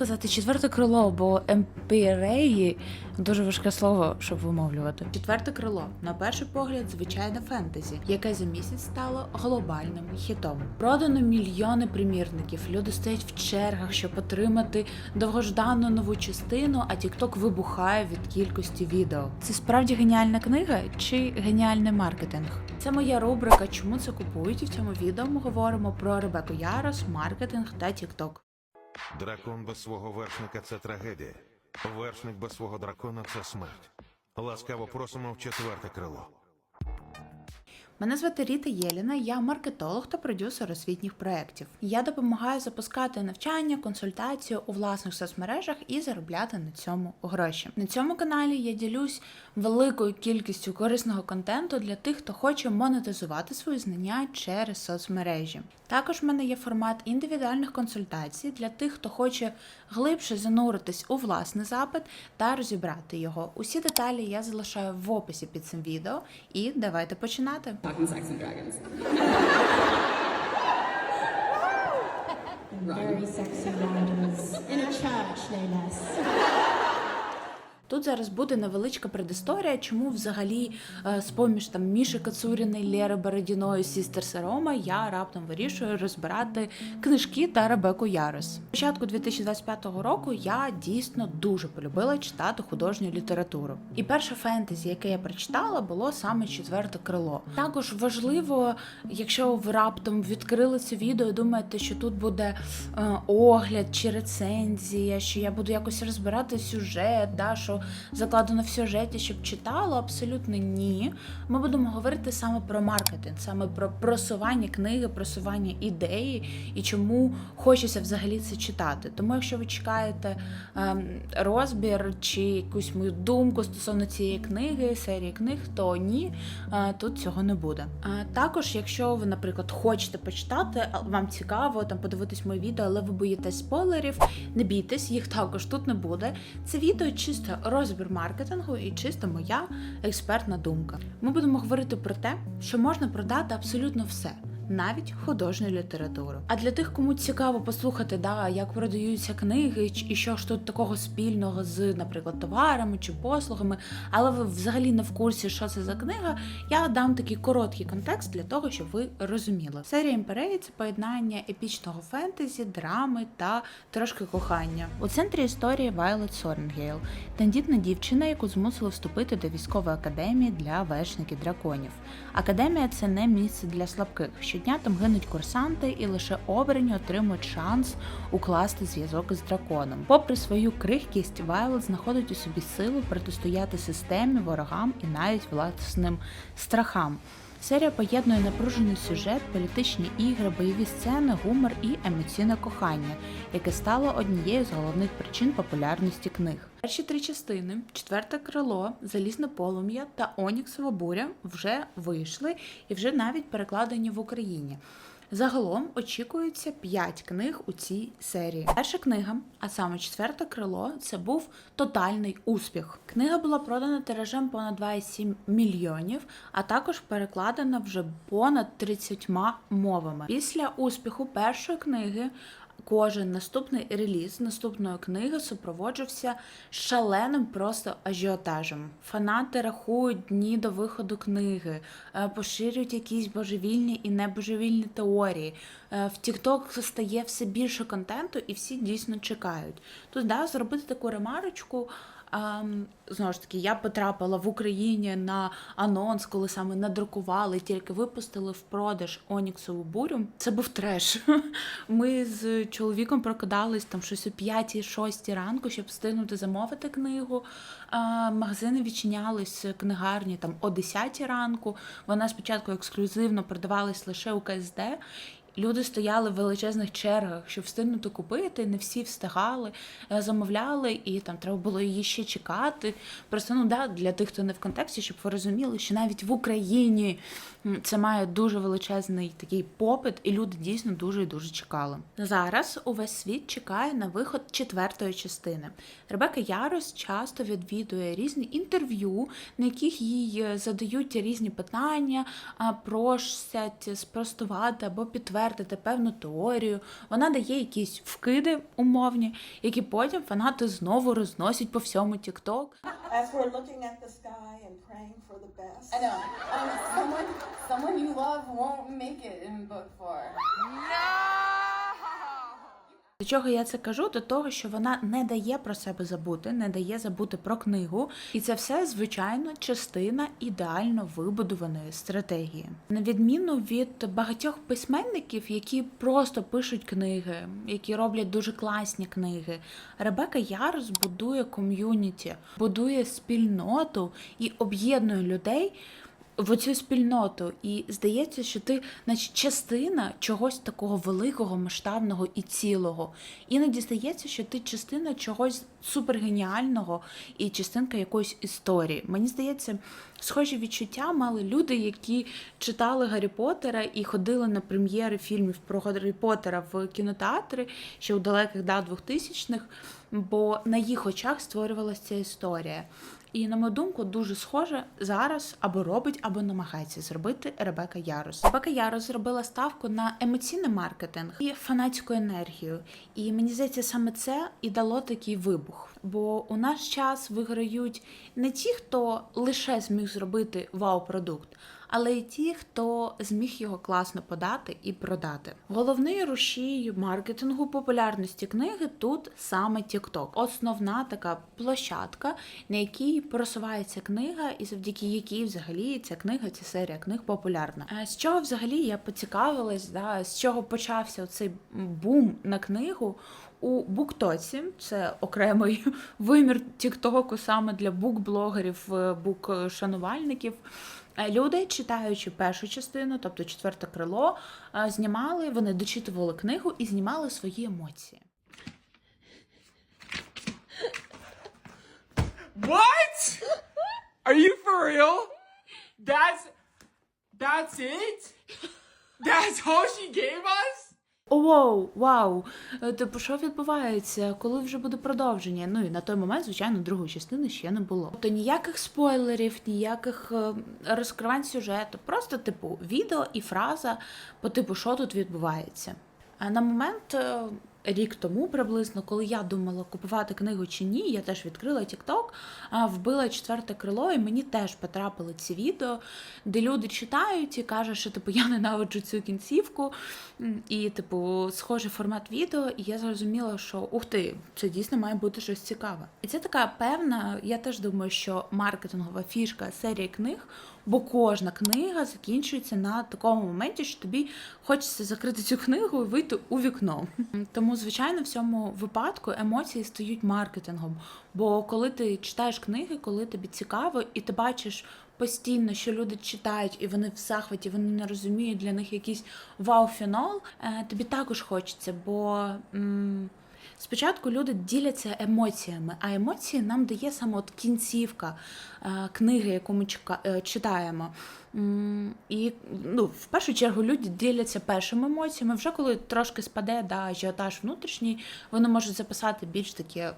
казати четверте крило, бо емпіреї дуже важке слово, щоб вимовлювати. Четверте крило, на перший погляд, звичайне фентезі, яке за місяць стало глобальним хітом. Продано мільйони примірників. Люди стоять в чергах, щоб отримати довгождану нову частину, а TikTok вибухає від кількості відео. Це справді геніальна книга чи геніальний маркетинг? Це моя рубрика Чому це купують? І в цьому відео ми говоримо про Ребеку Ярос, маркетинг та TikTok. Дракон без свого вершника це трагедія. Вершник без свого дракона це смерть. Ласкаво просимо в четверте крило. Мене звати Ріта Єліна, я маркетолог та продюсер освітніх проєктів. Я допомагаю запускати навчання, консультацію у власних соцмережах і заробляти на цьому гроші. На цьому каналі я ділюсь великою кількістю корисного контенту для тих, хто хоче монетизувати свої знання через соцмережі. Також в мене є формат індивідуальних консультацій для тих, хто хоче глибше зануритись у власний запит та розібрати його. Усі деталі я залишаю в описі під цим відео. І давайте починати. Very sexy. In a church, no less. Тут зараз буде невеличка предісторія, чому взагалі е, з-поміж там Міші Кацуріної, Лєри Бородіної, Сістер Сарома я раптом вирішую розбирати книжки та Ребеку Ярос. Початку 2025 року я дійсно дуже полюбила читати художню літературу. І перше фентезі, яке я прочитала, було саме четверте крило. Також важливо, якщо ви раптом відкрили це відео, думаєте, що тут буде е, огляд чи рецензія, що я буду якось розбирати сюжет, да, що закладено в сюжеті, щоб читало, абсолютно ні. Ми будемо говорити саме про маркетинг, саме про просування книги, просування ідеї і чому хочеться взагалі це читати. Тому, якщо ви чекаєте ем, розбір чи якусь мою думку стосовно цієї книги, серії книг, то ні, е, тут цього не буде. Е, також, якщо ви, наприклад, хочете почитати, вам цікаво там подивитись моє відео, але ви боїтесь спойлерів, не бійтесь, їх також тут не буде. Це відео чисто розбір маркетингу і чисто моя експертна думка. Ми будемо говорити про те, що можна продати абсолютно все. Навіть художню літературу. А для тих, кому цікаво послухати, да, як продаються книги, і що ж тут такого спільного з, наприклад, товарами чи послугами, але ви взагалі не в курсі, що це за книга, я дам такий короткий контекст для того, щоб ви розуміли. Серія імперії це поєднання епічного фентезі, драми та трошки кохання. У центрі історії Вайлет Сорінгейл, тендітна дівчина, яку змусили вступити до військової академії для вершників драконів. Академія це не місце для слабких. Щодня там гинуть курсанти, і лише обрані отримують шанс укласти зв'язок із драконом. Попри свою крихкість, Вайлет знаходить у собі силу протистояти системі, ворогам і навіть власним страхам. Серія поєднує напружений сюжет, політичні ігри, бойові сцени, гумор і емоційне кохання, яке стало однією з головних причин популярності книг. Перші три частини четверте крило, залізне полум'я та Оніксова буря вже вийшли і вже навіть перекладені в Україні. Загалом очікується 5 книг у цій серії. Перша книга, а саме четверте крило, це був тотальний успіх. Книга була продана тиражем понад 2,7 мільйонів, а також перекладена вже понад 30 мовами. Після успіху першої книги. Кожен наступний реліз наступної книги супроводжувався шаленим просто ажіотажем. Фанати рахують дні до виходу книги, е, поширюють якісь божевільні і небожевільні теорії. Е, В TikTok стає все більше контенту, і всі дійсно чекають. Тут да, зробити таку ремарочку. Знову ж таки, я потрапила в Україні на анонс, коли саме надрукували, тільки випустили в продаж Оніксову бурю. Це був треш. Ми з чоловіком прокидались там щось о 5-6 ранку, щоб встигнути замовити книгу. Магазини відчинялись книгарні там о 10 ранку. Вона спочатку ексклюзивно продавалась лише у КСД. Люди стояли в величезних чергах, щоб встигнути купити. Не всі встигали, е, замовляли, і там треба було її ще чекати. Просто ну да, для тих, хто не в контексті, щоб ви розуміли, що навіть в Україні це має дуже величезний такий попит, і люди дійсно дуже і дуже чекали. Зараз увесь світ чекає на виход четвертої частини. Ребека Ярос часто відвідує різні інтерв'ю, на яких їй е, задають різні питання, просять спростувати або підтвердити підтвердити певну теорію, вона дає якісь вкиди умовні, які потім фанати знову розносять по всьому TikTok. As we're looking at the sky and praying for the best. I know. Um, someone, someone you love won't make it in book four. До чого я це кажу? До того, що вона не дає про себе забути, не дає забути про книгу, і це все звичайно частина ідеально вибудованої стратегії. На відміну від багатьох письменників, які просто пишуть книги, які роблять дуже класні книги. Ребека Ярос будує ком'юніті, будує спільноту і об'єднує людей в цю спільноту, і здається, що ти, наче частина чогось такого великого, масштабного і цілого. Іноді здається, що ти частина чогось супергеніального і частинка якоїсь історії. Мені здається, схожі відчуття мали люди, які читали Гаррі Поттера і ходили на прем'єри фільмів про Гаррі Поттера в кінотеатри ще у далеких да, 2000-х, бо на їх очах створювалася ця історія. І на мою думку, дуже схоже зараз або робить, або намагається зробити Ребека Ярос. Ребека Ярос зробила ставку на емоційний маркетинг і фанатську енергію. І мені здається, саме це і дало такий вибух. Бо у наш час виграють не ті, хто лише зміг зробити вау-продукт, але й ті, хто зміг його класно подати і продати. Головний рушій маркетингу популярності книги тут саме TikTok. Основна така площадка, на якій просувається книга, і завдяки якій взагалі ця книга, ця серія книг популярна. З чого взагалі я поцікавилась, да, з чого почався цей бум на книгу? У Буктоці це окремий вимір Тіктоку саме для бук-блогерів, е, бук-шанувальників. Е, Люди, читаючи першу частину, тобто четверте крило, е, знімали, вони дочитували книгу і знімали свої емоції. What? Are you for real? That's that's it? That's all she gave us? Оу, вау! Е, Типу, що відбувається? Коли вже буде продовження? Ну і на той момент, звичайно, другої частини ще не було. Тобто ніяких спойлерів, ніяких е, розкривань сюжету. Просто, типу, відео і фраза по типу, що тут відбувається. А на момент е, рік тому, приблизно, коли я думала купувати книгу чи ні, я теж відкрила TikTok, вбила четверте крило, і мені теж потрапили ці відео, де люди читають і кажуть, що типу я ненавиджу цю кінцівку, і, типу, схожий формат відео, і я зрозуміла, що ух ти, це дійсно має бути щось цікаве. І це така певна, я теж думаю, що маркетингова фішка серії книг. Бо кожна книга закінчується на такому моменті, що тобі хочеться закрити цю книгу і вийти у вікно. Тому, звичайно, в цьому випадку емоції стають маркетингом. Бо коли ти читаєш книги, коли тобі цікаво, і ти бачиш постійно, що люди читають, і вони в захваті, вони не розуміють для них якийсь вау-фінал, е, тобі також хочеться, бо. м, Спочатку люди діляться емоціями, а емоції нам дає саме от кінцівка е, книги, яку ми е, читаємо. І ну, в першу чергу люди діляться першими емоціями. Вже коли трошки спаде да, ажіотаж внутрішній, вони можуть записати більш таке.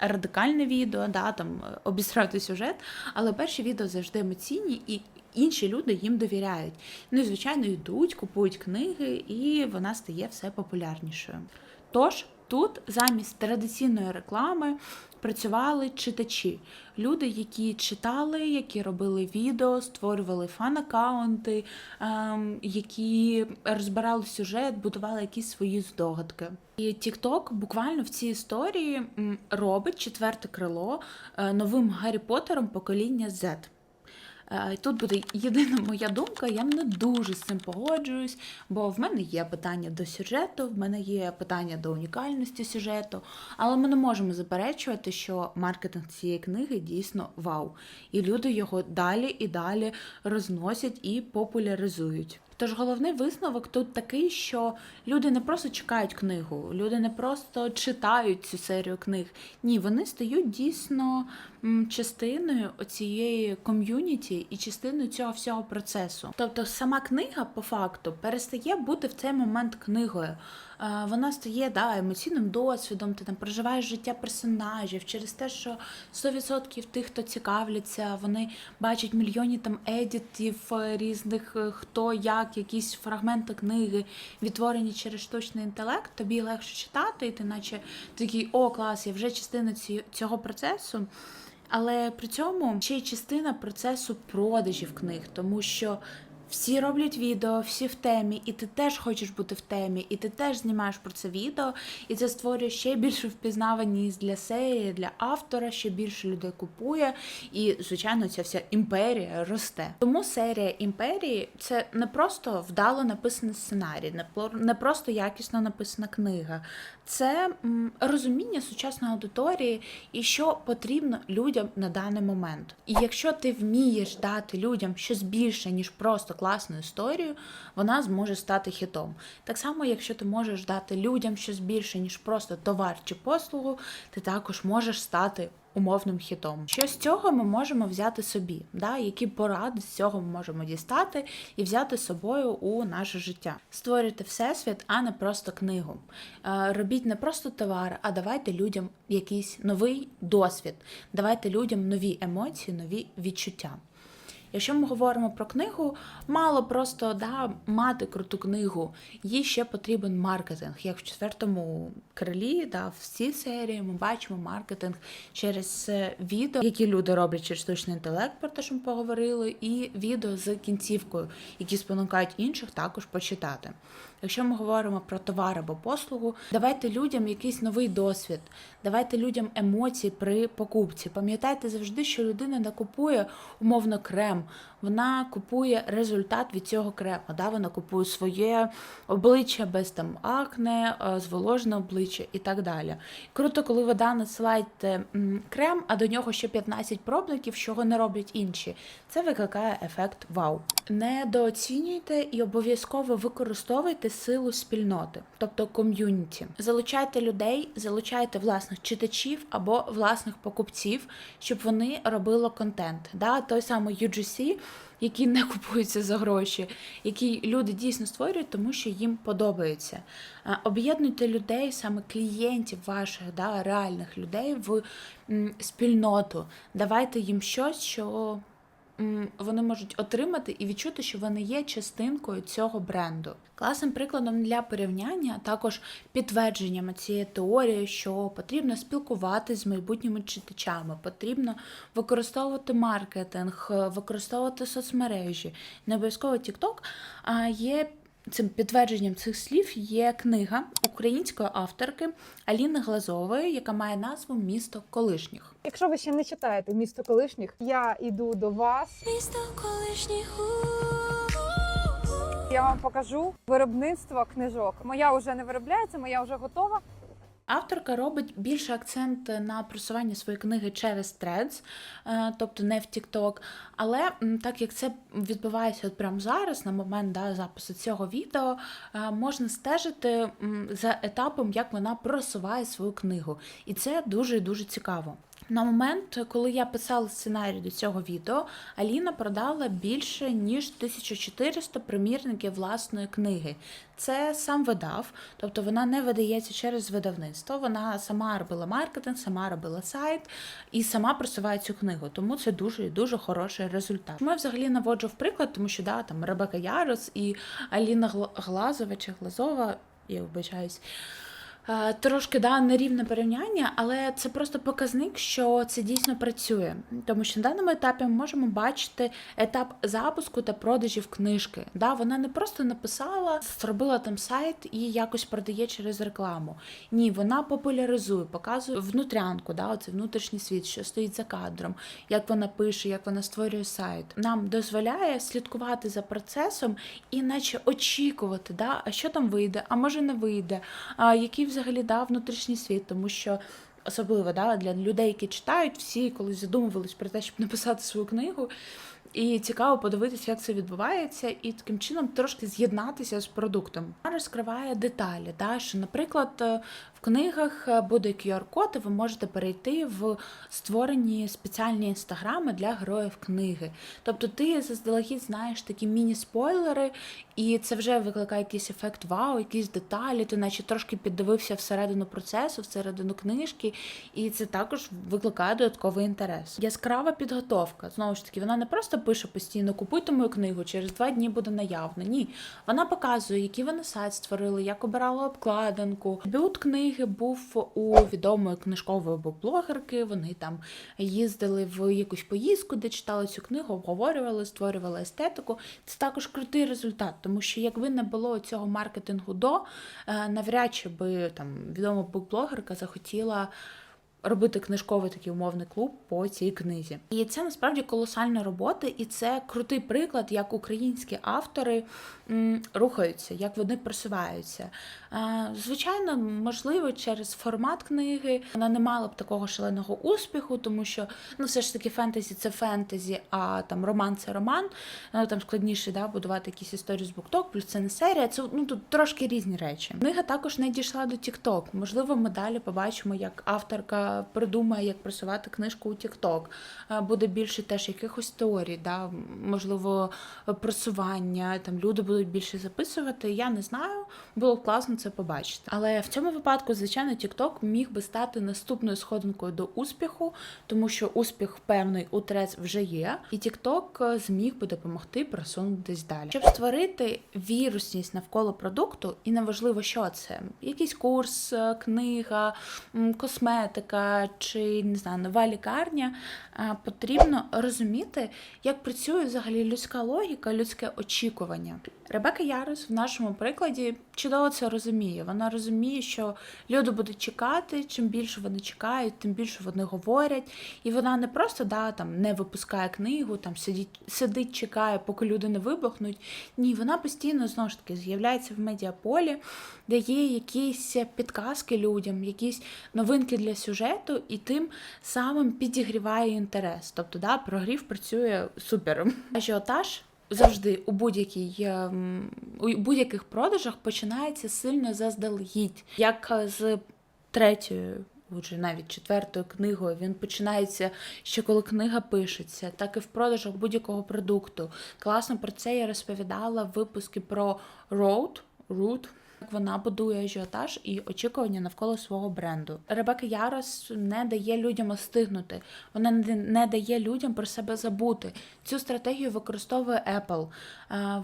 Радикальне відео, да, там е, обістрати сюжет, але перші відео завжди емоційні, і інші люди їм довіряють. Ну і звичайно йдуть, купують книги, і вона стає все популярнішою. Тож тут замість традиційної реклами працювали читачі, люди, які читали, які робили відео, створювали фан-аккаунти, ем, які розбирали сюжет, будували якісь свої здогадки. І TikTok буквально в цій історії робить четверте крило е, новим Гаррі Поттером покоління Z. Е, Тут буде єдина моя думка, я не дуже з цим погоджуюсь, бо в мене є питання до сюжету, в мене є питання до унікальності сюжету, але ми не можемо заперечувати, що маркетинг цієї книги дійсно вау. І люди його далі і далі розносять і популяризують. Тож головний висновок тут такий, що люди не просто чекають книгу, люди не просто читають цю серію книг. Ні, вони стають дійсно частиною цієї ком'юніті і частиною цього всього процесу. Тобто сама книга, по факту, перестає бути в цей момент книгою. Е, Вона стає да, емоційним досвідом, ти там проживаєш життя персонажів через те, що 100% тих, хто цікавляться, вони бачать мільйони там едітів е, різних, е, хто як, якісь фрагменти книги відтворені через штучний інтелект. Тобі легше читати, і ти наче такий о, клас, я вже частина цього процесу. Але при цьому ще й частина процесу продажів книг, тому що всі роблять відео, всі в темі, і ти теж хочеш бути в темі, і ти теж знімаєш про це відео, і це створює ще більшу впізнаваність для серії, для автора, ще більше людей купує, і звичайно ця вся імперія росте. Тому серія імперії це не просто вдало написаний сценарій, не просто якісно написана книга. Це розуміння сучасної аудиторії і що потрібно людям на даний момент. І якщо ти вмієш дати людям щось більше, ніж просто класну історію, вона зможе стати хітом. Так само, якщо ти можеш дати людям щось більше, ніж просто товар чи послугу, ти також можеш стати умовним хітом. Що з цього ми можемо взяти собі? Да? Які поради з цього ми можемо дістати і взяти з собою у наше життя? Створюйте всесвіт, а не просто книгу. Е, Робіть не просто товар, а давайте людям якийсь новий досвід, давайте людям нові емоції, нові відчуття. Якщо ми говоримо про книгу, мало просто да, мати круту книгу, їй ще потрібен маркетинг. Як в четвертому крилі, да, в цій серії ми бачимо маркетинг через е, відео, які люди роблять через штучний інтелект, про те, що ми поговорили, і відео з кінцівкою, які спонукають інших також почитати. Якщо ми говоримо про товар або послугу, давайте людям якийсь новий досвід, давайте людям емоції при покупці. Пам'ятайте завжди, що людина не купує умовно крем, вона купує результат від цього крему. Да? Вона купує своє обличчя без там акне, е, зволожене обличчя і так далі. Круто, коли ви да, надсилаєте крем, а до нього ще 15 пробників, чого не роблять інші. Це викликає ефект вау. Недооцінюйте і обов'язково використовуйте силу спільноти, тобто ком'юніті. Залучайте людей, залучайте власних читачів або власних покупців, щоб вони робили контент. Да? Той самий UGC, який не купується за гроші, який люди дійсно створюють, тому що їм подобається. Об'єднуйте людей, саме клієнтів ваших, да, реальних людей в спільноту. Давайте їм щось, що вони можуть отримати і відчути, що вони є частинкою цього бренду. Класним прикладом для порівняння, також підтвердженням цієї теорії, що потрібно спілкуватися з майбутніми читачами, потрібно використовувати маркетинг, використовувати соцмережі, не обов'язково TikTok, а є. Цим підтвердженням цих слів є книга української авторки Аліни Глазової, яка має назву Місто колишніх. Якщо ви ще не читаєте місто колишніх, я йду до вас. Місто колишніх Я вам покажу виробництво книжок. Моя вже не виробляється, моя вже готова. Авторка робить більше акцент на просування своєї книги через е, тобто не в TikTok. Але так як це відбувається от прямо зараз, на момент да, запису цього відео, е, можна стежити за етапом, як вона просуває свою книгу. І це дуже дуже цікаво. На момент, коли я писала сценарій до цього відео, Аліна продала більше ніж 1400 примірників власної книги. Це сам видав, тобто вона не видається через видавництво. Вона сама робила маркетинг, сама робила сайт і сама просуває цю книгу. Тому це дуже і дуже хороший результат. Я взагалі наводжу в приклад, тому що да, там Ребека Ярос і Аліна Гла- Глазова чи Глазова, я вибачаюсь. Е, Трошки да, нерівне порівняння, але це просто показник, що це дійсно працює. Тому що на даному етапі ми можемо бачити етап запуску та продажів книжки. Да, вона не просто написала, зробила там сайт і якось продає через рекламу. Ні, вона популяризує, показує внутрянку, да, оцей внутрішній світ, що стоїть за кадром, як вона пише, як вона створює сайт. Нам дозволяє слідкувати за процесом і наче очікувати, да, а що там вийде, а може не вийде, а який взагалі да, внутрішній світ, тому що. Особливо да, для людей, які читають, всі колись задумувались про те, щоб написати свою книгу. І цікаво подивитися, як це відбувається, і таким чином трошки з'єднатися з продуктом. Розкриває деталі, да, що, наприклад, е, В книгах е, буде QR-код, і ви можете перейти в створені спеціальні інстаграми для героїв книги. Тобто ти заздалегідь знаєш такі міні-спойлери, і це вже викликає якийсь ефект вау, якісь деталі, ти наче трошки піддивився всередину процесу, всередину книжки, і це також викликає додатковий інтерес. Яскрава підготовка. Знову ж таки, вона не просто пише постійно купуйте мою книгу, через два дні буде наявна. Ні, вона показує, які вони сайт створили, як обирала обкладинку. Дебют книги був у відомої книжкової блогерки. Вони там їздили в якусь поїздку, де читали цю книгу, обговорювали, створювали естетику. Це також крутий результат, тому що якби не було цього маркетингу до, е, навряд чи би там відома букблогерка захотіла. Робити книжковий такий умовний клуб по цій книзі, і це насправді колосальна робота, і це крутий приклад, як українські автори рухаються, як вони просуваються. Е, Звичайно, можливо, через формат книги вона не мала б такого шаленого успіху, тому що ну все ж таки фентезі це фентезі, а там роман це роман. Ну там складніше да, будувати якісь історії з букток, плюс це не серія. Це ну тут трошки різні речі. Книга також не дійшла до TikTok. Можливо, ми далі побачимо, як авторка придумає, як просувати книжку у TikTok. Е, Буде більше теж якихось теорій, да, можливо, просування. Там люди будуть більше записувати. Я не знаю. Було класно це побачити. Але в цьому випадку, звичайно, TikTok міг би стати наступною сходинкою до успіху, тому що успіх певний у Трец вже є, і TikTok зміг би допомогти просунутись далі. Щоб створити вірусність навколо продукту, і неважливо, що це: якийсь курс, е, книга, м, косметика чи не знаю, нова лікарня. Потрібно розуміти, як працює взагалі людська логіка, людське очікування. Ребека Ярос в нашому прикладі чудово це розуміє. Вона розуміє, що люди будуть чекати, чим більше вони чекають, тим більше вони говорять. І вона не просто да, там, не випускає книгу, там сидить, сидить, чекає, поки люди не вибухнуть. Ні, вона постійно знову ж таки з'являється в медіаполі, де є якісь підказки людям, якісь новинки для сюжету, і тим самим підігріває інтерес. Тобто, да, прогрів працює супер. Ажіотаж завжди у будь-якій ем, у будь-яких продажах починається сильно заздалегідь, як е, з третьою. Отже, навіть четвертою книгою він починається ще коли книга пишеться, так і в продажах будь-якого продукту. Класно про це я розповідала в випуску про Road, Root, вона будує ажіотаж і очікування навколо свого бренду. Ребека Ярос не дає людям остигнути, вона не- дає людям про себе забути. Цю стратегію використовує Apple.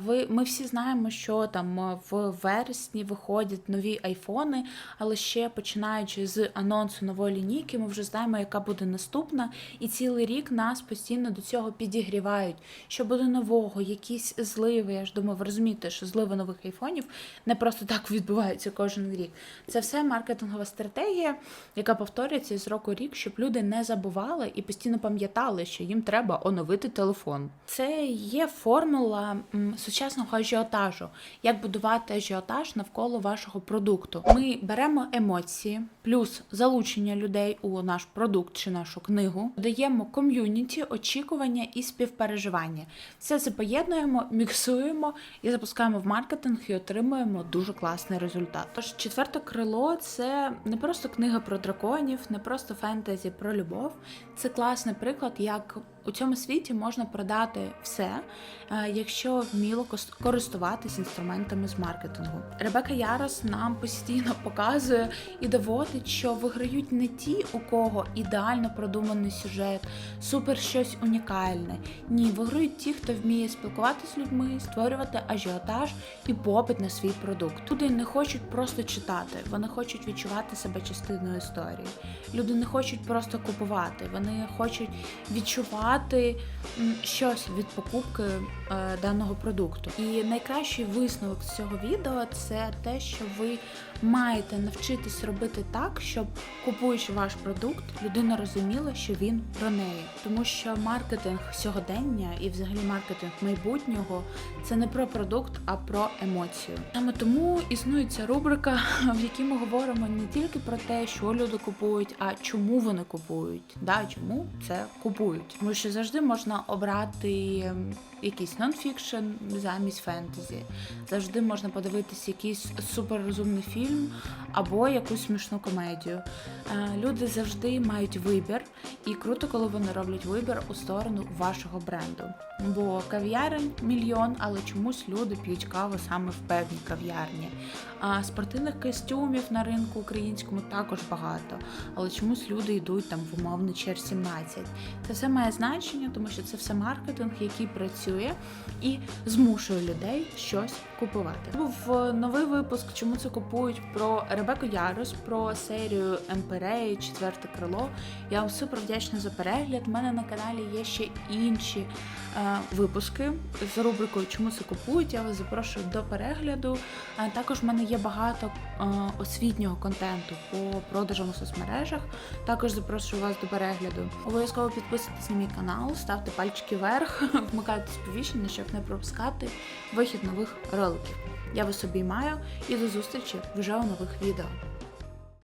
Ви, ми всі знаємо, що там в вересні виходять нові айфони, але ще починаючи з анонсу нової лінійки, ми вже знаємо, яка буде наступна, і цілий рік нас постійно до цього підігрівають. Що буде нового, якісь зливи. Я ж думаю, ви розумієте, що зливи нових айфонів не просто так відбуваються кожен рік. Це все маркетингова стратегія, яка повторюється з року рік, щоб люди не забували і постійно пам'ятали, що їм треба оновити телефон. Це є формула сучасного ажіотажу, як будувати ажіотаж навколо вашого продукту. Ми беремо емоції, плюс залучення людей у наш продукт чи нашу книгу, додаємо ком'юніті, очікування і співпереживання. Все це поєднуємо, міксуємо і запускаємо в маркетинг і отримуємо дуже класний результат. Тож четверте крило це не просто книга про драконів, не просто фентезі про любов. Це класний приклад, як у цьому світі можна продати все, е, якщо вміло користуватись інструментами з маркетингу. Ребека Ярос нам постійно показує і доводить, що виграють не ті, у кого ідеально продуманий сюжет, супер щось унікальне. Ні, виграють ті, хто вміє спілкуватися з людьми, створювати ажіотаж і попит на свій продукт. Люди не хочуть просто читати, вони хочуть відчувати себе частиною історії. Люди не хочуть просто купувати, вони хочуть відчувати м, щось від покупки е, даного продукту. І найкращий висновок з цього відео це те, що ви маєте навчитись робити так, щоб купуючи ваш продукт, людина розуміла, що він про неї. Тому що маркетинг сьогодення і взагалі маркетинг майбутнього це не про продукт, а про емоцію. Саме тому існує ця рубрика, в якій ми говоримо не тільки про те, що люди купують, а чому вони купують. Да, чому це купують. Тому що завжди можна обрати ем, якийсь нонфікшн замість фентезі. Завжди можна подивитися якийсь суперрозумний фільм або якусь смішну комедію. Е, Люди завжди мають вибір, і круто, коли вони роблять вибір у сторону вашого бренду. Бо кав'ярень мільйон, але чомусь люди п'ють каву саме в певній кав'ярні. Спортивних костюмів на ринку українському також багато, але чомусь люди йдуть там в умовний чер 17. Це все має значення, тому що це все маркетинг, який працює і змушує людей щось купувати. Був е, новий випуск, чому це купують про Ребеку Ярос, про серію Емпереї, четверте крило. Я вам супер вдячна за перегляд. У мене на каналі є ще інші е, випуски з рубрикою Чому це купують. Я вас запрошую до перегляду. А також в мене є багато е, освітнього контенту по продажам у соцмережах. Також запрошую вас до перегляду. Обов'язково підписуйтесь на мій канал, ставте пальчики вверх, вмикайте сповіщення, щоб не пропускати вихід нових роликів. Я вас обіймаю і до зустрічі вже у нових відео.